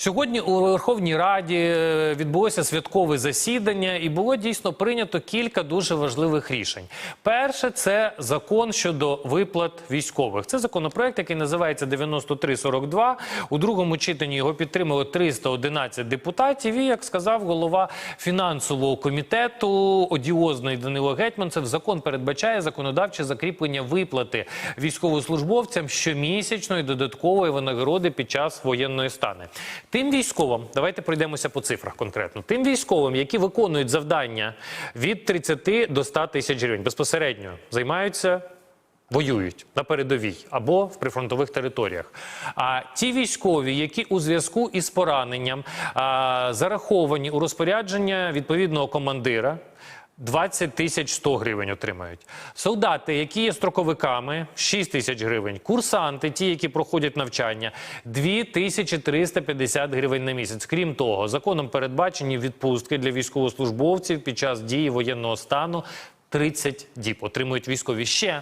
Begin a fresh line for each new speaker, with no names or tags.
Сьогодні у Верховній Раді е, відбулося святкове засідання, і було дійсно прийнято кілька дуже важливих рішень. Перше це закон щодо виплат військових. Це законопроект, який називається 9342. У другому читанні його підтримало 311 депутатів. І як сказав голова фінансового комітету одіозний Данило Гетьманцев, закон передбачає законодавче закріплення виплати військовослужбовцям щомісячної додаткової винагороди під час воєнної стани. Тим військовим, давайте пройдемося по цифрах конкретно. Тим військовим, які виконують завдання від 30 до 100 тисяч гривень, безпосередньо займаються. Воюють на передовій або в прифронтових територіях. А ті військові, які у зв'язку із пораненням а, зараховані у розпорядження відповідного командира, 20 тисяч 100 гривень отримають. Солдати, які є строковиками, 6 тисяч гривень. Курсанти, ті, які проходять навчання, 2 тисячі 350 гривень на місяць. Крім того, законом передбачені відпустки для військовослужбовців під час дії воєнного стану. 30 діб отримують військові ще